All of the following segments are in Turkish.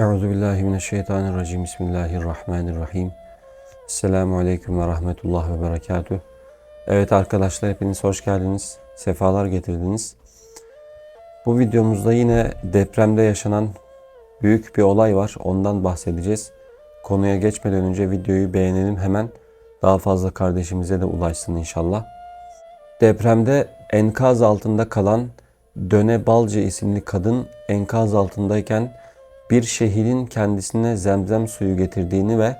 Euzu billahi mineşşeytanirracim. Bismillahirrahmanirrahim. Esselamu aleyküm ve rahmetullah ve berekatuh. Evet arkadaşlar hepiniz hoş geldiniz. Sefalar getirdiniz. Bu videomuzda yine depremde yaşanan büyük bir olay var. Ondan bahsedeceğiz. Konuya geçmeden önce videoyu beğenelim hemen. Daha fazla kardeşimize de ulaşsın inşallah. Depremde enkaz altında kalan Döne Balcı isimli kadın enkaz altındayken bir şehrin kendisine zemzem suyu getirdiğini ve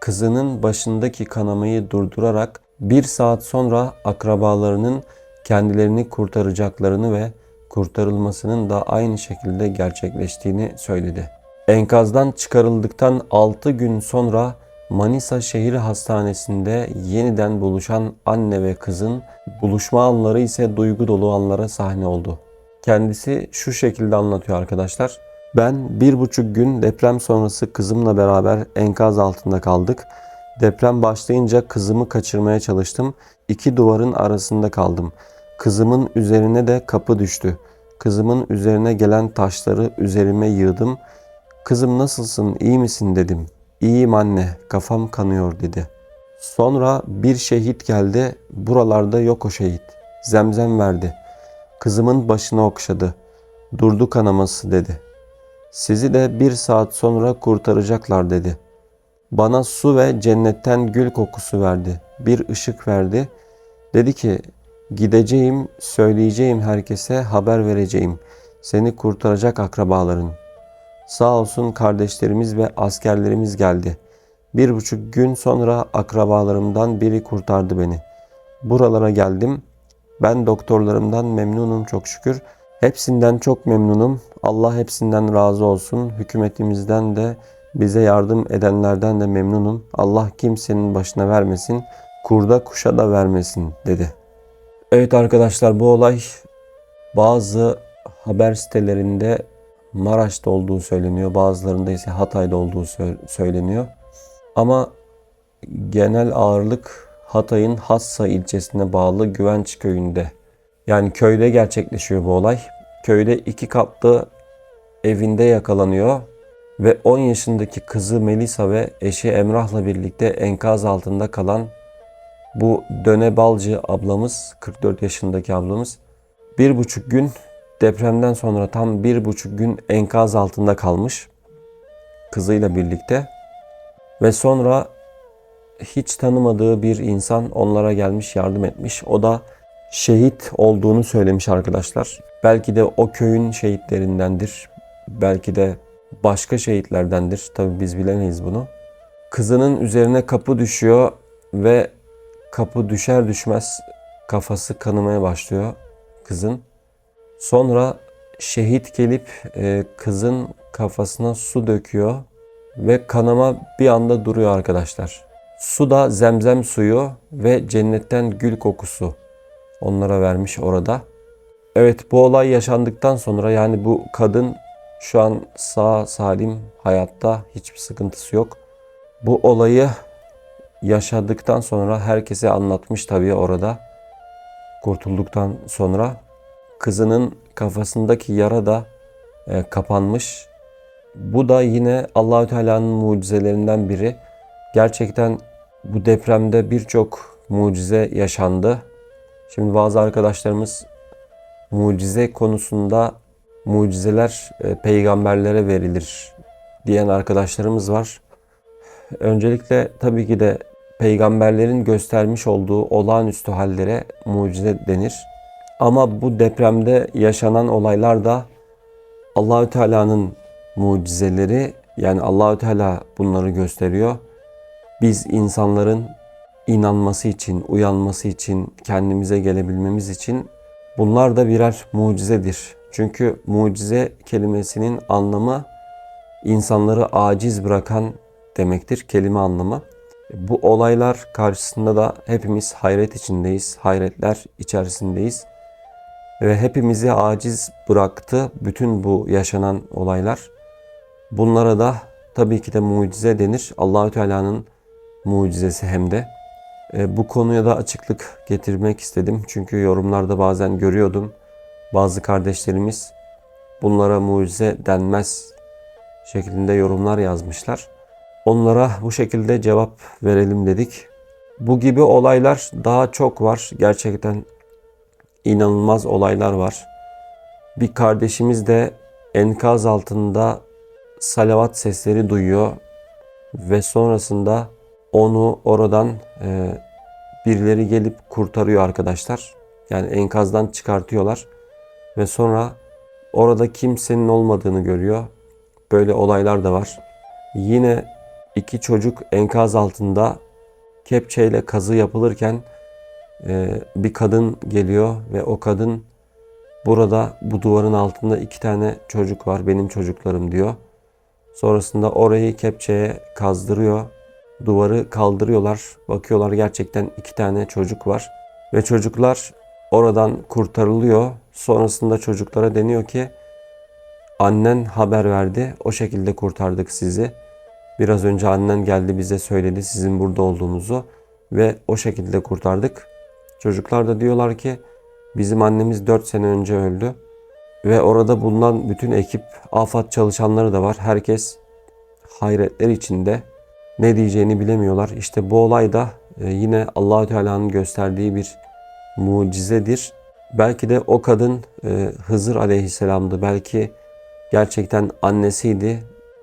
kızının başındaki kanamayı durdurarak bir saat sonra akrabalarının kendilerini kurtaracaklarını ve kurtarılmasının da aynı şekilde gerçekleştiğini söyledi. Enkazdan çıkarıldıktan 6 gün sonra Manisa Şehir Hastanesi'nde yeniden buluşan anne ve kızın buluşma anları ise duygu dolu anlara sahne oldu. Kendisi şu şekilde anlatıyor arkadaşlar. Ben bir buçuk gün deprem sonrası kızımla beraber enkaz altında kaldık. Deprem başlayınca kızımı kaçırmaya çalıştım. İki duvarın arasında kaldım. Kızımın üzerine de kapı düştü. Kızımın üzerine gelen taşları üzerime yığdım. Kızım nasılsın, iyi misin dedim. İyiyim anne, kafam kanıyor dedi. Sonra bir şehit geldi, buralarda yok o şehit. Zemzem verdi. Kızımın başını okşadı. Durdu kanaması dedi. Sizi de bir saat sonra kurtaracaklar dedi. Bana su ve cennetten gül kokusu verdi. Bir ışık verdi. Dedi ki gideceğim, söyleyeceğim herkese haber vereceğim. Seni kurtaracak akrabaların. Sağ olsun kardeşlerimiz ve askerlerimiz geldi. Bir buçuk gün sonra akrabalarımdan biri kurtardı beni. Buralara geldim. Ben doktorlarımdan memnunum çok şükür. Hepsinden çok memnunum. Allah hepsinden razı olsun. Hükümetimizden de bize yardım edenlerden de memnunum. Allah kimsenin başına vermesin. Kurda kuşa da vermesin dedi. Evet arkadaşlar bu olay bazı haber sitelerinde Maraş'ta olduğu söyleniyor. Bazılarında ise Hatay'da olduğu söyleniyor. Ama genel ağırlık Hatay'ın Hassa ilçesine bağlı Güvenç köyünde. Yani köyde gerçekleşiyor bu olay. Köyde iki katlı evinde yakalanıyor ve 10 yaşındaki kızı Melisa ve eşi Emrah'la birlikte enkaz altında kalan bu Döne Balcı ablamız, 44 yaşındaki ablamız bir buçuk gün depremden sonra tam bir buçuk gün enkaz altında kalmış kızıyla birlikte ve sonra hiç tanımadığı bir insan onlara gelmiş yardım etmiş. O da şehit olduğunu söylemiş arkadaşlar. Belki de o köyün şehitlerindendir. Belki de başka şehitlerdendir. Tabi biz bilemeyiz bunu. Kızının üzerine kapı düşüyor ve kapı düşer düşmez kafası kanamaya başlıyor kızın. Sonra şehit gelip e, kızın kafasına su döküyor ve kanama bir anda duruyor arkadaşlar. Su da zemzem suyu ve cennetten gül kokusu onlara vermiş orada. Evet bu olay yaşandıktan sonra yani bu kadın şu an sağ salim hayatta hiçbir sıkıntısı yok. Bu olayı yaşadıktan sonra herkese anlatmış tabii orada. Kurtulduktan sonra kızının kafasındaki yara da e, kapanmış. Bu da yine Allahü Teala'nın mucizelerinden biri. Gerçekten bu depremde birçok mucize yaşandı. Şimdi bazı arkadaşlarımız mucize konusunda mucizeler e, peygamberlere verilir diyen arkadaşlarımız var. Öncelikle tabii ki de peygamberlerin göstermiş olduğu olağanüstü hallere mucize denir. Ama bu depremde yaşanan olaylar da Allahü Teala'nın mucizeleri yani Allahü Teala bunları gösteriyor. Biz insanların inanması için, uyanması için, kendimize gelebilmemiz için bunlar da birer mucizedir. Çünkü mucize kelimesinin anlamı insanları aciz bırakan demektir kelime anlamı. Bu olaylar karşısında da hepimiz hayret içindeyiz, hayretler içerisindeyiz. Ve hepimizi aciz bıraktı bütün bu yaşanan olaylar. Bunlara da tabii ki de mucize denir. Allahü Teala'nın mucizesi hem de. E, bu konuya da açıklık getirmek istedim. Çünkü yorumlarda bazen görüyordum. Bazı kardeşlerimiz bunlara mucize denmez şeklinde yorumlar yazmışlar. Onlara bu şekilde cevap verelim dedik. Bu gibi olaylar daha çok var. Gerçekten inanılmaz olaylar var. Bir kardeşimiz de enkaz altında salavat sesleri duyuyor ve sonrasında onu oradan e, birileri gelip kurtarıyor arkadaşlar. Yani enkazdan çıkartıyorlar ve sonra orada kimsenin olmadığını görüyor. Böyle olaylar da var. Yine iki çocuk enkaz altında kepçeyle kazı yapılırken e, bir kadın geliyor ve o kadın burada bu duvarın altında iki tane çocuk var benim çocuklarım diyor. Sonrasında orayı kepçeye kazdırıyor. Duvarı kaldırıyorlar. Bakıyorlar gerçekten iki tane çocuk var. Ve çocuklar oradan kurtarılıyor. Sonrasında çocuklara deniyor ki annen haber verdi. O şekilde kurtardık sizi. Biraz önce annen geldi bize söyledi sizin burada olduğunuzu ve o şekilde kurtardık. Çocuklar da diyorlar ki bizim annemiz 4 sene önce öldü. Ve orada bulunan bütün ekip, afat çalışanları da var. Herkes hayretler içinde ne diyeceğini bilemiyorlar. İşte bu olay da e, yine Allahü Teala'nın gösterdiği bir mucizedir. Belki de o kadın e, Hızır Aleyhisselam'dı. Belki gerçekten annesiydi.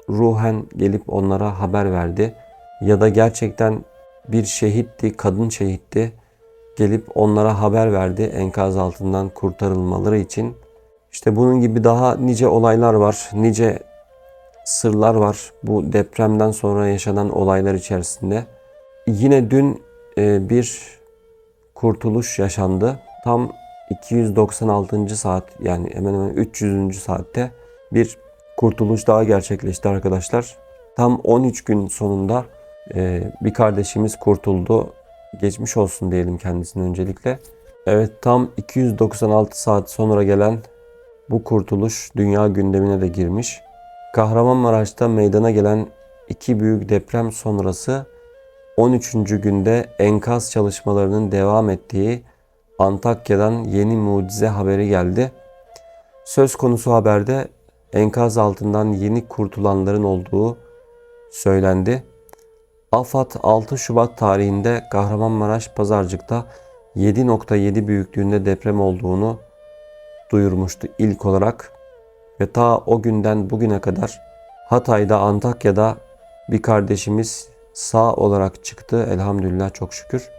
Ruhen gelip onlara haber verdi. Ya da gerçekten bir şehitti, kadın şehitti. Gelip onlara haber verdi enkaz altından kurtarılmaları için. İşte bunun gibi daha nice olaylar var, nice sırlar var bu depremden sonra yaşanan olaylar içerisinde. Yine dün e, bir kurtuluş yaşandı. Tam 296. saat yani hemen hemen 300. saatte bir kurtuluş daha gerçekleşti arkadaşlar. Tam 13 gün sonunda e, bir kardeşimiz kurtuldu. Geçmiş olsun diyelim kendisine öncelikle. Evet tam 296 saat sonra gelen bu kurtuluş dünya gündemine de girmiş. Kahramanmaraş'ta meydana gelen iki büyük deprem sonrası 13. günde enkaz çalışmalarının devam ettiği Antakya'dan yeni mucize haberi geldi. Söz konusu haberde enkaz altından yeni kurtulanların olduğu söylendi. AFAD 6 Şubat tarihinde Kahramanmaraş Pazarcık'ta 7.7 büyüklüğünde deprem olduğunu duyurmuştu ilk olarak. Ve ta o günden bugüne kadar Hatay'da, Antakya'da bir kardeşimiz sağ olarak çıktı. Elhamdülillah çok şükür.